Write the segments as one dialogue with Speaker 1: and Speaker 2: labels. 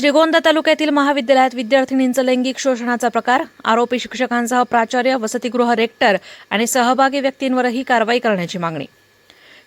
Speaker 1: श्रीगोंदा तालुक्यातील महाविद्यालयात विद्यार्थिनींचं लैंगिक शोषणाचा प्रकार आरोपी शिक्षकांसह प्राचार्य वसतिगृह रेक्टर आणि सहभागी व्यक्तींवरही कारवाई करण्याची मागणी.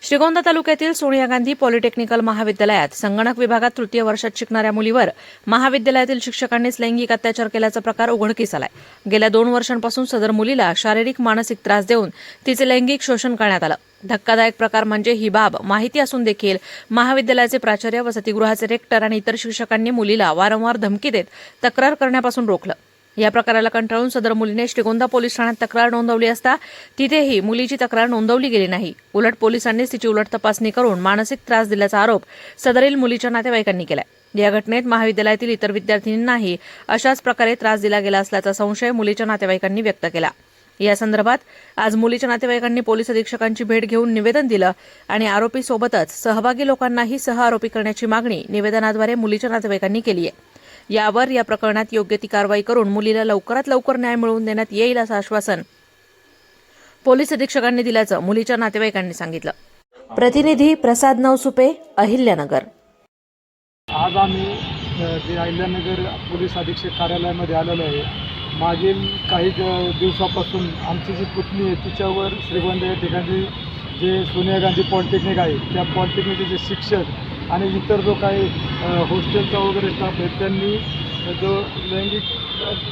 Speaker 1: श्रीगोंदा तालुक्यातील सोनिया गांधी पॉलिटेक्निकल महाविद्यालयात संगणक विभागात तृतीय वर्षात शिकणाऱ्या मुलीवर महाविद्यालयातील शिक्षकांनीच लैंगिक अत्याचार केल्याचा प्रकार उघडकीस आलाय. गेल्या दोन वर्षांपासून सदर मुलीला शारीरिक मानसिक त्रास देऊन तिचे लैंगिक शोषण करण्यात आलं. धक्कादायक प्रकार म्हणजे ही बाब माहिती असून देखील महाविद्यालयाचे प्राचार्य वसतिगृहाचे रेक्टर आणि इतर शिक्षकांनी मुलीला वारंवार धमकी देत तक्रार करण्यापासून रोखलं. या प्रकाराला कंटाळून सदर मुलीने श्रीगोंदा पोलीस ठाण्यात तक्रार नोंदवली असता तिथेही मुलीची तक्रार नोंदवली गेली नाही. उलट पोलिसांनीच तिची उलट तपासणी करून मानसिक त्रास दिल्याचा आरोप सदरील मुलीच्या नातेवाईकांनी केलाय. या घटनेत महाविद्यालयातील इतर विद्यार्थिनींनाही अशाच प्रकारे त्रास दिला गेला असल्याचा संशय मुलीच्या नातेवाईकांनी व्यक्त केला. या संदर्भात आज मुलीच्या नातेवाईकांनी पोलीस अधीक्षकांची भेट घेऊन निवेदन दिलं आणि आरोपी सोबतच सहभागी लोकांनाही सह आरोपी करण्याची मागणी निवेदनाद्वारे मुलीच्या नातेवाईकांनी केली आहे यावर या प्रकरणात योग्य ती कारवाई करून मुलीला लवकरात लवकर न्याय मिळवून देण्यात येईल असं आश्वासन पोलीस अधीक्षकांनी दिल्याचं मुलीच्या नातेवाईकांनी सांगितलं. प्रतिनिधी प्रसाद नवसुपे अहिल्यानगर.
Speaker 2: आज आम्ही जे अहिल्यानगर पोलीस अधीक्षक कार्यालयामध्ये आलेलो आहे मागील काही दिवसापासून आमची जी पुतणी आहे तिच्यावर श्रीगोंद या ठिकाणी जे सोनिया गांधी पॉलिटेक्निक आहे त्या पॉलिटेक्निकचे जे शिक्षक आणि इतर जो काही हॉस्टेलचा वगैरे स्टाफ आहे त्यांनी जो लैंगिक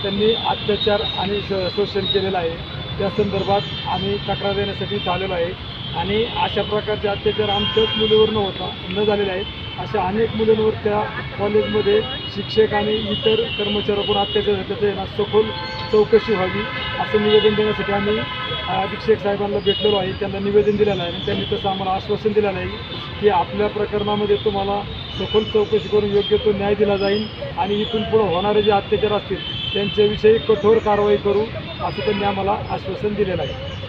Speaker 2: त्यांनी अत्याचार आणि श- शोषण केलेलं आहे त्या संदर्भात आम्ही तक्रार देण्यासाठी झालेलो आहे. आणि अशा प्रकारचे अत्याचार आमच्याच मुलीवर न होता न झालेले आहेत. अशा अनेक मुलांवर त्या कॉलेजमध्ये शिक्षक आणि इतर कर्मचाऱ्याकडून अत्याचार झाल्याचं यांना सखोल चौकशी व्हावी असं निवेदन देण्यासाठी आम्ही अधीक्षक साहेबांना भेटलेलो आहे. त्यांना निवेदन दिलेलं आहे आणि त्यांनी तसं आम्हाला आश्वासन दिलेलं आहे की आपल्या प्रकरणामध्ये तुम्हाला सखोल चौकशी करून योग्य तो न्याय दिला जाईल आणि इथून पुढे होणारे जे अत्याचार असतील त्यांच्याविषयी कठोर कारवाई करू असं त्यांनी आम्हाला आश्वासन दिलेलं आहे.